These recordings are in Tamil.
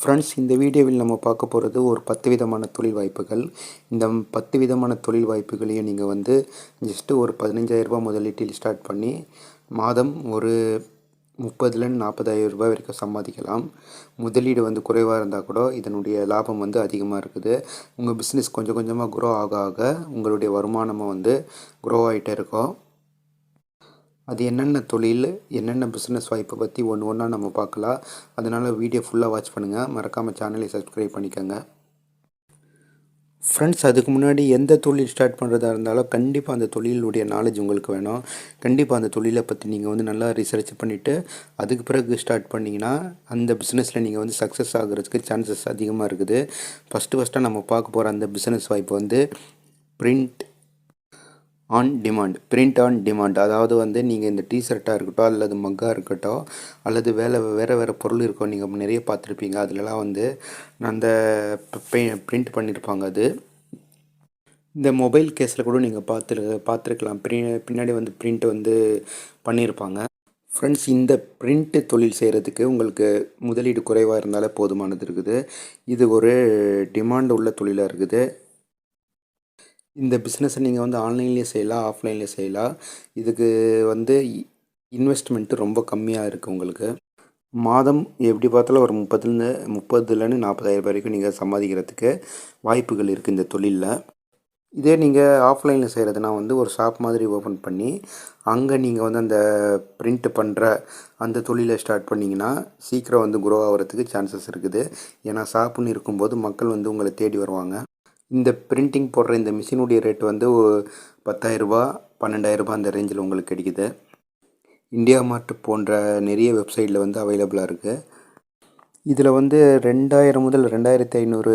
ஃப்ரெண்ட்ஸ் இந்த வீடியோவில் நம்ம பார்க்க போகிறது ஒரு பத்து விதமான தொழில் வாய்ப்புகள். இந்த பத்து விதமான தொழில் வாய்ப்புகளையும் நீங்கள் வந்து ஜஸ்ட்டு ஒரு பதினஞ்சாயிரரூபா முதலீட்டில் ஸ்டார்ட் பண்ணி மாதம் ஒரு முப்பதுலேருந்து நாற்பதாயிரம் ரூபாய் வரைக்கும் சம்பாதிக்கலாம். முதலீடு வந்து குறைவாக இருந்தால் கூட இதனுடைய லாபம் வந்து அதிகமாக இருக்குது. உங்கள் பிஸ்னஸ் கொஞ்சம் கொஞ்சமாக குரோ ஆக ஆக உங்களுடைய வருமானமும் வந்து குரோ ஆகிட்டே இருக்கும். அது என்னென்ன தொழில் என்னென்ன பிஸ்னஸ் வாய்ப்பை பற்றி ஒன்று ஒன்றா நம்ம பார்க்கலாம். அதனால் வீடியோ ஃபுல்லாக வாட்ச் பண்ணுங்கள் மறக்காமல் சேனலை சப்ஸ்கிரைப் பண்ணிக்கோங்க. ஃப்ரெண்ட்ஸ் அதுக்கு முன்னாடி எந்த தொழில் ஸ்டார்ட் பண்ணுறதா இருந்தாலும் கண்டிப்பாக அந்த தொழிலுடைய நாலேஜ் உங்களுக்கு வேணும். கண்டிப்பாக அந்த தொழிலை பற்றி நீங்கள் வந்து நல்லா ரிசர்ச் பண்ணிவிட்டு அதுக்கு பிறகு ஸ்டார்ட் பண்ணிங்கன்னா அந்த பிஸ்னஸில் நீங்கள் வந்து சக்ஸஸ் ஆகிறதுக்கு சான்சஸ் அதிகமாக இருக்குது. ஃபஸ்ட்டு ஃபஸ்ட்டாக நம்ம பார்க்க போகிற அந்த பிஸ்னஸ் வாய்ப்பு வந்து print on demand print on demand அதாவது வந்து நீங்கள் இந்த டிஷர்ட்டாக இருக்கட்டும் அல்லது மக்காக இருக்கட்டும் அல்லது வேலை வேறு வேறு பொருள் இருக்கும். நீங்கள் நிறைய பார்த்துருப்பீங்க. அதிலலாம் வந்து அந்த பிரிண்ட் பண்ணியிருப்பாங்க அது. இந்த மொபைல் கேஸில் கூட நீங்கள் பார்த்துரு பார்த்துருக்கலாம். பிரி பின்னாடி வந்து பிரிண்ட் வந்து பண்ணியிருப்பாங்க ஃப்ரெண்ட்ஸ் இந்த பிரிண்ட்டு தொழில் செய்கிறதுக்கு உங்களுக்கு முதலீடு குறைவாக இருந்தாலே போதுமானது இருக்குது. இது ஒரு டிமாண்ட் உள்ள தொழிலாக இருக்குது. இந்த பிஸ்னஸை நீங்கள் வந்து ஆன்லைன்லேயே செய்யலாம் ஆஃப்லைன்லேயே செய்யலாம் இதுக்கு வந்து இன்வெஸ்ட்மெண்ட்டு ரொம்ப கம்மியாக இருக்குது உங்களுக்கு. மாதம் எப்படி பார்த்தாலும் ஒரு முப்பதுலேருந்து முப்பதுலேருந்து நாற்பதாயிரம் வரைக்கும் நீங்கள் சம்பாதிக்கிறதுக்கு வாய்ப்புகள் இருக்குது இந்த தொழிலில். இதே நீங்கள் ஆஃப்லைனில் செய்கிறதுனா வந்து ஒரு ஷாப் மாதிரி ஓப்பன் பண்ணி அங்கே நீங்கள் வந்து அந்த பிரிண்ட் பண்ணுற அந்த தொழிலை ஸ்டார்ட் பண்ணிங்கன்னா சீக்கிரம் வந்து குரோ ஆகிறதுக்கு சான்சஸ் இருக்குது. ஏன்னா ஷாப்புன்னு இருக்கும்போது மக்கள் வந்து உங்களை தேடி வருவாங்க. இந்த பிரிண்டிங் போடுற இந்த மிஷினுடைய ரேட் வந்து பத்தாயிரரூபா பன்னெண்டாயிரரூபா அந்த ரேஞ்சில் உங்களுக்கு கிடைக்குது. இந்தியா மார்ட் போன்ற நிறைய வெப்சைட்டில் வந்து அவைலபிளாக இருக்குது இதில் வந்து ரெண்டாயிரம் முதல் ரெண்டாயிரத்தி ஐநூறு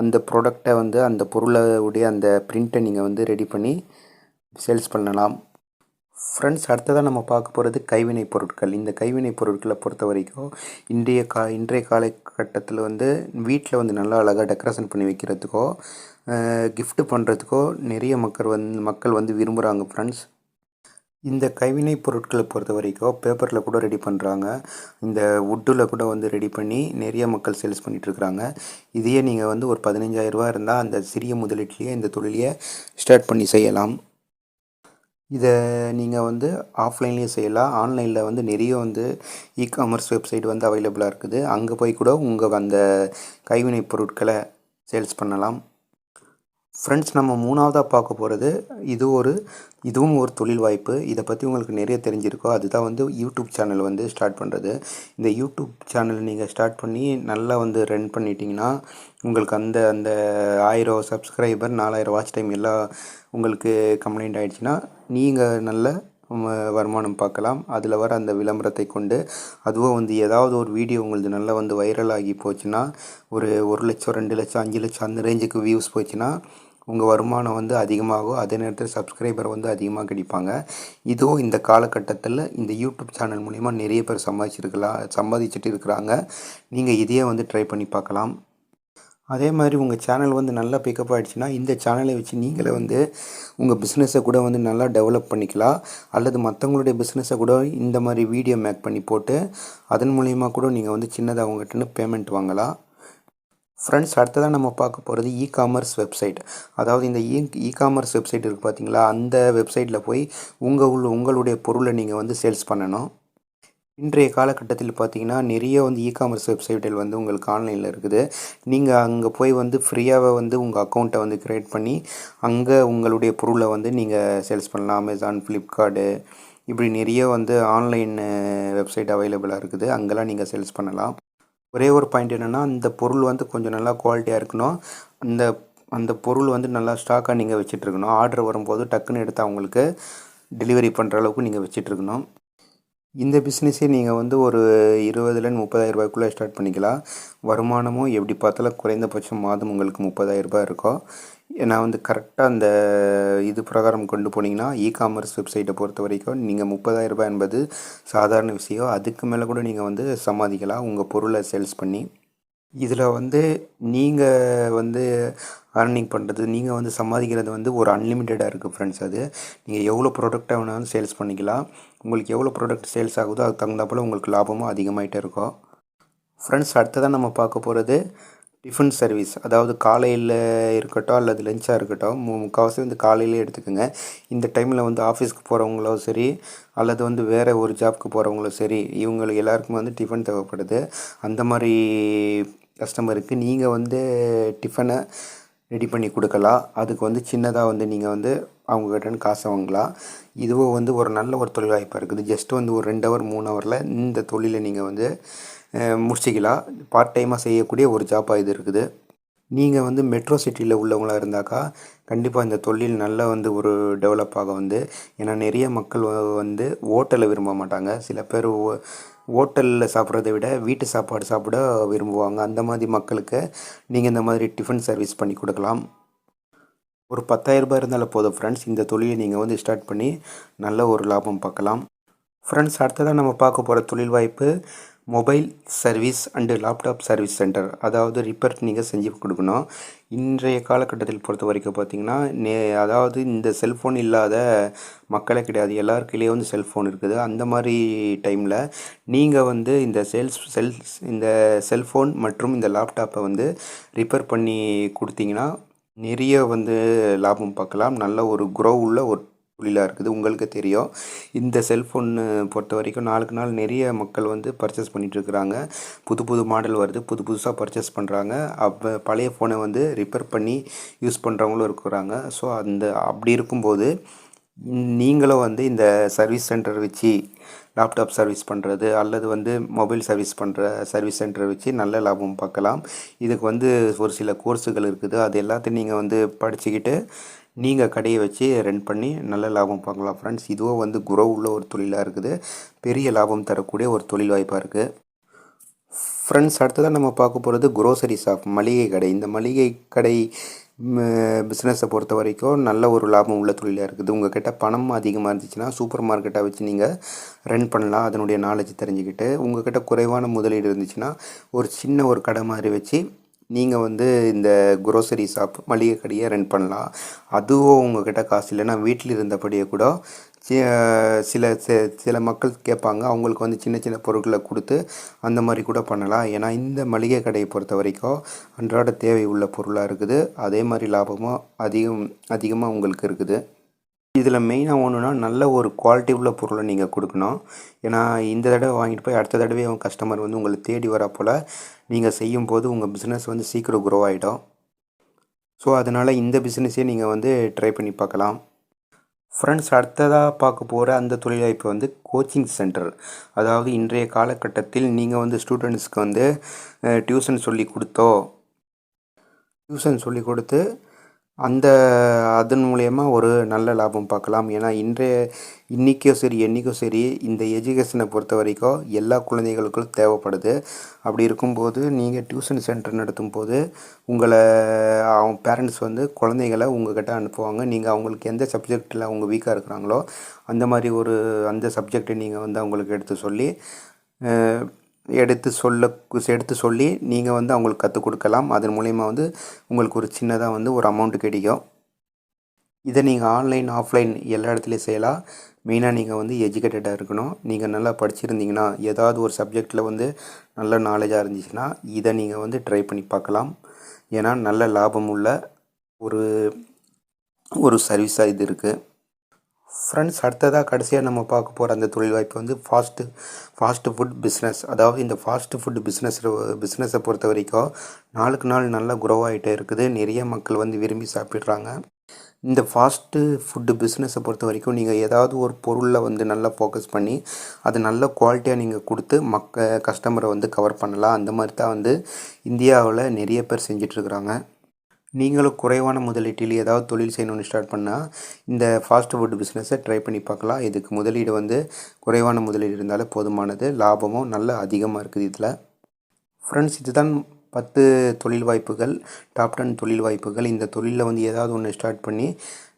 அந்த ப்ராடக்டை வந்து அந்த பொருளுடைய அந்த பிரிண்ட்டை நீங்கள் வந்து ரெடி பண்ணி சேல்ஸ் பண்ணலாம். ஃப்ரெண்ட்ஸ் அடுத்ததாக நம்ம பார்க்க போகிறது கைவினை பொருட்கள். இந்த கைவினை பொருட்களை பொறுத்த வரைக்கும் இன்றைய கா இன்றைய காலகட்டத்தில் வந்து வீட்டில் வந்து நல்லா அழகாக டெக்கரேஷன் பண்ணி வைக்கிறதுக்கோ கிஃப்ட்டு பண்ணுறதுக்கோ நிறைய மக்கள் வந்து மக்கள் வந்து விரும்புகிறாங்க ஃப்ரெண்ட்ஸ் இந்த கைவினை பொருட்களை பொறுத்த வரைக்கும் பேப்பரில் கூட ரெடி பண்ணுறாங்க இந்த வுட்டில் கூட வந்து ரெடி பண்ணி நிறைய மக்கள் சேல்ஸ் பண்ணிகிட்ருக்குறாங்க இதையே நீங்கள் வந்து ஒரு பதினஞ்சாயிரரூபா இருந்தால் அந்த சிறிய முதலீட்டிலேயே இந்த தொழிலையே ஸ்டார்ட் பண்ணி செய்யலாம். இதை நீங்கள் வந்து ஆஃப்லைன்லேயும் செய்யலாம். ஆன்லைனில் வந்து நிறைய வந்து இ காமர்ஸ் வெப்சைட் வந்து அவைலபிளாக இருக்குது. அங்கே போய் கூட உங்கள் அந்த கைவினைப் பொருட்களை சேல்ஸ் பண்ணலாம். ஃப்ரெண்ட்ஸ் நம்ம மூணாவதாக பார்க்க போகிறது இது ஒரு இதுவும் ஒரு தொழில் வாய்ப்பு. இதை பற்றி உங்களுக்கு நிறைய தெரிஞ்சிருக்கோ. அதுதான் வந்து யூடியூப் சேனல் வந்து ஸ்டார்ட் பண்ணுறது இந்த யூடியூப் சேனல் நீங்கள் ஸ்டார்ட் பண்ணி நல்லா வந்து ரன் பண்ணிட்டீங்கன்னா உங்களுக்கு அந்த அந்த ஆயிரம் சப்ஸ்கிரைபர் நாலாயிரம் வாட்ச் டைம் எல்லாம் உங்களுக்கு கம்ப்ளைண்ட் ஆகிடுச்சின்னா நீங்கள் நல்ல வருமானம் பார்க்கலாம். அதில் வர அந்த விளம்பரத்தை கொண்டு அதுவும் வந்து ஏதாவது ஒரு வீடியோ உங்களுக்கு நல்லா வந்து வைரல் ஆகி போச்சுன்னா ஒரு ஒரு லட்சம் ரெண்டு லட்சம் அஞ்சு லட்சம் அந்த ரேஞ்சுக்கு வியூஸ் போச்சுன்னா உங்கள் வருமானம் வந்து அதிகமாகும். அதே நேரத்தில் சப்ஸ்கிரைபர் வந்து அதிகமாக கிடைப்பாங்க. இதுவும் இந்த காலகட்டத்தில் இந்த யூடியூப் சேனல் மூலிமா நிறைய பேர் சம்பாதிச்சிருக்கலாம் சம்பாதிச்சுட்டு இருக்கிறாங்க. நீங்கள் இதையே வந்து ட்ரை பண்ணி பார்க்கலாம். அதே மாதிரி உங்கள் சேனல் வந்து நல்லா பிக்கப் ஆகிடுச்சுன்னா இந்த சேனலை வச்சு நீங்களே வந்து உங்கள் பிஸ்னஸை கூட வந்து நல்லா டெவலப் பண்ணிக்கலாம். அல்லது மற்றவங்களுடைய பிஸ்னஸை கூட இந்த மாதிரி வீடியோ மேக் பண்ணி போட்டு அதன் மூலிமா கூட நீங்கள் வந்து சின்னதாக அவங்ககிட்ட பேமெண்ட் வாங்கலாம். ஃப்ரெண்ட்ஸ் அடுத்ததாக நம்ம பார்க்க போகிறது இ காமர்ஸ் வெப்சைட் அதாவது இந்த e-, e e commerce website இருக்குது பார்த்தீங்களா அந்த வெப்சைட்டில் போய் உங்கள் உள்ள உங்களுடைய பொருளை நீங்கள் வந்து சேல்ஸ் பண்ணணும். இன்றைய காலகட்டத்தில் பார்த்தீங்கன்னா நிறைய வந்து இ காமர்ஸ் வெப்சைட்டில் வந்து உங்களுக்கு ஆன்லைனில் இருக்குது. நீங்கள் அங்கே போய் வந்து ஃப்ரீயாக வந்து உங்கள் அக்கௌண்ட்டை வந்து க்ரியேட் பண்ணி அங்கே உங்களுடைய பொருளை வந்து நீங்கள் சேல்ஸ் பண்ணலாம். அமேசான் ஃப்ளிப்கார்ட்டு இப்படி நிறைய வந்து ஆன்லைன் வெப்சைட் அவைலபிளாக இருக்குது. அங்கெல்லாம் நீங்கள் சேல்ஸ் பண்ணலாம். ஒரே ஒரு பாயிண்ட் என்னென்னா அந்த பொருள் வந்து கொஞ்சம் நல்லா குவாலிட்டியாக இருக்கணும். அந்த அந்த பொருள் வந்து நல்லா ஸ்டாக்காக நீங்கள் வச்சிட்ருக்கணும் ஆர்டர் வரும்போது டக்குன்னு எடுத்து அவங்களுக்கு டெலிவரி பண்ணுற அளவுக்கு நீங்கள் வச்சிட்ருக்கணும் இந்த பிஸ்னஸே நீங்கள் வந்து ஒரு இருபதுலேருந்து முப்பதாயிரம் ரூபாய்க்குள்ளே ஸ்டார்ட் பண்ணிக்கலாம். வருமானமும் எப்படி பார்த்தாலும் குறைந்தபட்சம் மாதம் உங்களுக்கு முப்பதாயிரம் ரூபாய் இருக்கும். நான் வந்து கரெக்டாக அந்த இது பிரகாரம் கொண்டு போனீங்கன்னா இ காமர்ஸ் வெப்சைட்டை பொறுத்த வரைக்கும் நீங்கள் முப்பதாயிரம் ரூபாய் என்பது சாதாரண விஷயம். அதுக்கு மேலே கூட நீங்கள் வந்து சமாதிக்கலாம் உங்கள் பொருளை சேல்ஸ் பண்ணி. இதில் வந்து நீங்கள் வந்து ஏர்னிங் பண்ணுறது நீங்கள் வந்து சம்பாதிக்கிறது வந்து ஒரு அன்லிமிட்டடாக இருக்குது ஃப்ரெண்ட்ஸ் அது. நீங்கள் எவ்வளோ ப்ராடக்டாக வேணாலும் சேல்ஸ் பண்ணிக்கலாம். உங்களுக்கு எவ்வளோ ப்ராடக்ட் சேல்ஸ் ஆகுதோ அதுக்கு தகுந்தாப்போல் உங்களுக்கு லாபமும் அதிகமாகிட்டே இருக்கும். ஃப்ரெண்ட்ஸ் அடுத்ததான் நம்ம பார்க்க போகிறது டிஃபன் சர்வீஸ் அதாவது காலையில் இருக்கட்டும் அல்லது லஞ்சாக இருக்கட்டும் மு முக்கால்வாசி வந்து காலையிலே எடுத்துக்கோங்க. இந்த டைமில் வந்து ஆஃபீஸ்க்கு போகிறவங்களோ சரி அல்லது வந்து வேறு ஒரு ஜாப்க்கு போகிறவங்களோ சரி இவங்களுக்கு எல்லாருக்கும் வந்து டிஃபன் தேவைப்படுது. அந்த மாதிரி கஸ்டமருக்கு நீங்கள் வந்து டிஃபனை ரெடி பண்ணி கொடுக்கலாம். அதுக்கு வந்து சின்னதாக வந்து நீங்கள் வந்து அவங்கக்கிட்ட காசை வாங்கலாம். இதுவும் வந்து ஒரு நல்ல ஒரு தொழில் வாய்ப்பாக இருக்குது. ஜஸ்ட் வந்து ஒரு ரெண்டு ஹவர் மூணு ஹவரில் இந்த தொழிலை நீங்கள் வந்து முடிச்சிக்கலாம். பார்ட் டைமாக செய்யக்கூடிய ஒரு ஜாப்பாக இது இருக்குது. நீங்கள் வந்து மெட்ரோ சிட்டியில் உள்ளவங்களா இருந்தாக்கா கண்டிப்பாக இந்த தொழில் நல்லா வந்து ஒரு டெவலப் ஆக வந்து ஏன்னா நிறைய மக்கள் வந்து ஓட்டலை விரும்ப மாட்டாங்க. சில பேர் ஹோட்டலில் சாப்பிட்றத விட வீட்டு சாப்பாடு சாப்பிட விரும்புவாங்க. அந்த மாதிரி மக்களுக்கு நீங்கள் இந்த மாதிரி டிஃபன் சர்வீஸ் பண்ணி கொடுக்கலாம். ஒரு பத்தாயிரரூபா இருந்தாலும் போதும் ஃப்ரெண்ட்ஸ் இந்த தொழிலை நீங்கள் வந்து ஸ்டார்ட் பண்ணி நல்ல ஒரு லாபம் பார்க்கலாம். ஃப்ரெண்ட்ஸ் அடுத்ததாக நம்ம பார்க்க போகிற தொழில் வாய்ப்பு mobile service and laptop service centre. அதாவது ரிப்பேர் நீங்கள் செஞ்சு கொடுக்கணும். இன்றைய காலகட்டத்தில் பொறுத்த வரைக்கும் பார்த்தீங்கன்னா நே அதாவது இந்த செல்ஃபோன் இல்லாத மக்களே கிடையாது. எல்லார் கையிலேயும் வந்து செல்ஃபோன் இருக்குது. அந்த மாதிரி டைமில் நீங்கள் வந்து இந்த சேல்ஸ் செல்ஸ் இந்த செல்ஃபோன் மற்றும் இந்த லேப்டாப்பை வந்து ரிப்பேர் பண்ணி கொடுத்தீங்கன்னா நிறைய வந்து லாபம் பார்க்கலாம். நல்ல ஒரு குரோ உள்ள ஒரு தொழிலாக இருக்குது. உங்களுக்கு தெரியும். இந்த செல்ஃபோன்னு பொறுத்த வரைக்கும் நாளுக்கு நாள் நிறைய மக்கள் வந்து பர்ச்சேஸ் பண்ணிகிட்ருக்குறாங்க இருக்கிறாங்க. புது புது மாடல் வருது. புது புதுசாக பர்ச்சேஸ் பண்ணுறாங்க அப்போ பழைய ஃபோனை வந்து ரிப்பேர் பண்ணி யூஸ் பண்ணுறவங்களும் இருக்கிறாங்க. ஸோ அந்த அப்படி இருக்கும்போது நீங்களும் வந்து இந்த சர்வீஸ் சென்டர் வச்சு லேப்டாப் சர்வீஸ் பண்ணுறது அல்லது வந்து மொபைல் சர்வீஸ் பண்ணுற சர்வீஸ் சென்டர் வச்சு நல்ல லாபம் பார்க்கலாம். இதுக்கு வந்து ஒரு சில கோர்ஸுகள் இருக்குது. அது எல்லாத்தையும் நீங்கள் வந்து படிச்சுக்கிட்டு நீங்கள் கடையை வச்சு ரன் பண்ணி நல்ல லாபம் பார்க்கலாம் ஃப்ரெண்ட்ஸ் இதுவும் வந்து குரோ உள்ள ஒரு தொழிலாக இருக்குது. பெரிய லாபம் தரக்கூடிய ஒரு தொழில் வாய்ப்பாக இருக்குது ஃப்ரெண்ட்ஸ் அடுத்ததாக நம்ம பார்க்க போகிறது குரோசரி ஷாப் மளிகை கடை. இந்த மளிகை கடை பிஸ்னஸை பொறுத்த வரைக்கும் நல்ல ஒரு லாபம் உள்ள தொழிலாக இருக்குது. உங்கள் கிட்டே பணம் அதிகமாக இருந்துச்சுன்னா சூப்பர் மார்க்கெட்டாக வச்சு நீங்கள் ரன் பண்ணலாம். அதனுடைய நாலேஜ் தெரிஞ்சுக்கிட்டு உங்கள் கிட்டே குறைவான முதலீடு இருந்துச்சுன்னா ஒரு சின்ன ஒரு கடை மாதிரி வச்சு நீங்கள் வந்து இந்த குரோசரி ஷாப் மளிகை கடையை ரன் பண்ணலாம். அதுவும் உங்ககிட்ட காசு இல்லைன்னா வீட்டில் இருந்தபடியே கூட சில சில மக்கள் கேட்பாங்க. அவங்களுக்கு வந்து சின்ன சின்ன பொருட்களை கொடுத்து அந்த மாதிரி கூட பண்ணலாம். ஏன்னா இந்த மளிகை கடையை பொறுத்த வரைக்கும் அன்றாட தேவை உள்ள பொருளாக இருக்குது. அதே மாதிரி லாபமும் அதிகம் அதிகமாக உங்களுக்கு இருக்குது. இதில் மெயினாக ஒன்றுனா நல்ல ஒரு குவாலிட்டி உள்ள பொருளை நீங்கள் கொடுக்கணும். ஏன்னா இந்த தடவை வாங்கிட்டு போய் அடுத்த தடவை உங்கள் கஸ்டமர் வந்து உங்களை தேடி வரப்போல் போல் நீங்கள் செய்யும்போது உங்கள் பிஸ்னஸ் வந்து சீக்கிரம் க்ரோ ஆகிடும் ஸோ அதனால் இந்த பிஸ்னஸே நீங்கள் வந்து ட்ரை பண்ணி பார்க்கலாம். ஃப்ரெண்ட்ஸ் அடுத்ததாக பார்க்க போகிற அந்த தொழில்வாய்ப்பு வந்து கோச்சிங் சென்டர் அதாவது இன்றைய காலகட்டத்தில் நீங்கள் வந்து ஸ்டூடெண்ட்ஸ்க்கு வந்து டியூஷன் சொல்லி கொடுத்தோ டியூஷன் சொல்லி கொடுத்து அந்த அதன் மூலயமா ஒரு நல்ல லாபம் பார்க்கலாம். ஏன்னா இன்றைய இன்றைக்கும் சரி என்றைக்கும் சரி இந்த எஜுகேஷனை பொறுத்த வரைக்கும் எல்லா குழந்தைகளுக்கும் தேவைப்படுது. அப்படி இருக்கும்போது நீங்கள் டியூஷன் சென்டர் நடத்தும் போது உங்களை அவங்க பேரண்ட்ஸ் வந்து குழந்தைகளை உங்கள்கிட்ட அனுப்புவாங்க. நீங்கள் அவங்களுக்கு எந்த சப்ஜெக்டில் அவங்க வீக்காக இருக்கிறாங்களோ அந்த மாதிரி ஒரு அந்த சப்ஜெக்டை நீங்கள் வந்து அவங்களுக்கு எடுத்து சொல்லி எடுத்து சொல்ல எடுத்து சொல்லி நீங்கள் வந்து அவங்களுக்கு கற்றுக் கொடுக்கலாம். அதன் மூலயமா வந்து உங்களுக்கு ஒரு சின்னதாக வந்து ஒரு அமௌண்ட் கிடைக்கும். இதை நீங்கள் ஆன்லைன் ஆஃப்லைன் எல்லா இடத்துலையும் செய்யலாம். மெயினாக நீங்கள் வந்து எஜுகேட்டடாக இருக்கணும். நீங்கள் நல்லா படிச்சிருந்தீங்கன்னா ஏதாவது ஒரு சப்ஜெக்டில் வந்து நல்ல நாலேஜாக இருந்துச்சுன்னா இதை நீங்கள் வந்து ட்ரை பண்ணி பார்க்கலாம். ஏன்னா நல்ல லாபம் உள்ள ஒரு ஒரு சர்வீஸாக இது இருக்குது ஃப்ரெண்ட்ஸ் அடுத்ததாக கடைசியாக நம்ம பார்க்க போகிற அந்த தொழில் வாய்ப்பு வந்து ஃபாஸ்ட்டு ஃபாஸ்ட்டு ஃபுட் பிஸ்னஸ் அதாவது இந்த ஃபாஸ்ட்டு ஃபுட் பிஸ்னஸ் பிஸ்னஸை பொறுத்த வரைக்கும் நாளுக்கு நாள் நல்லா குரோ ஆகிட்டே இருக்குது. நிறைய மக்கள் வந்து விரும்பி சாப்பிட்றாங்க. இந்த ஃபாஸ்ட்டு ஃபுட்டு பிஸ்னஸை பொறுத்த வரைக்கும் நீங்கள் ஏதாவது ஒரு பொருளில் வந்து நல்லா ஃபோக்கஸ் பண்ணி அது நல்ல குவாலிட்டியாக நீங்கள் கொடுத்து மக்க கஸ்டமரை வந்து கவர் பண்ணலாம். அந்த மாதிரி தான் வந்து இந்தியாவில் நிறைய பேர் செஞ்சிட்ருக்குறாங்க நீங்களும் குறைவான முதலீட்டில் ஏதாவது தொழில் செய்யணும்னு ஸ்டார்ட் பண்ணால் இந்த ஃபாஸ்ட் ஃபுட் பிஸ்னஸை ட்ரை பண்ணி பார்க்கலாம். இதுக்கு முதலீடு வந்து குறைவான முதலீடு இருந்தாலே போதுமானது. லாபமும் நல்ல அதிகமாக இருக்குது இதில். ஃப்ரெண்ட்ஸ் இதுதான் பத்து தொழில் வாய்ப்புகள் டாப் டென் தொழில் வாய்ப்புகள். இந்த தொழிலில் வந்து ஏதாவது ஒன்று ஸ்டார்ட் பண்ணி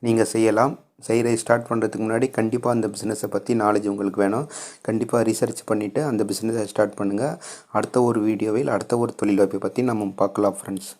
நீங்கள் செய்யலாம். செய்கிற ஸ்டார்ட் பண்ணுறதுக்கு முன்னாடி கண்டிப்பாக அந்த பிஸ்னஸை பற்றி நாலேஜ் உங்களுக்கு வேணும். கண்டிப்பாக ரிசர்ச் பண்ணிவிட்டு அந்த பிஸ்னஸை ஸ்டார்ட் பண்ணுங்கள் அடுத்த ஒரு வீடியோவில் அடுத்த ஒரு தொழில் வாய்ப்பை பற்றி நம்ம பார்க்கலாம் ஃப்ரெண்ட்ஸ்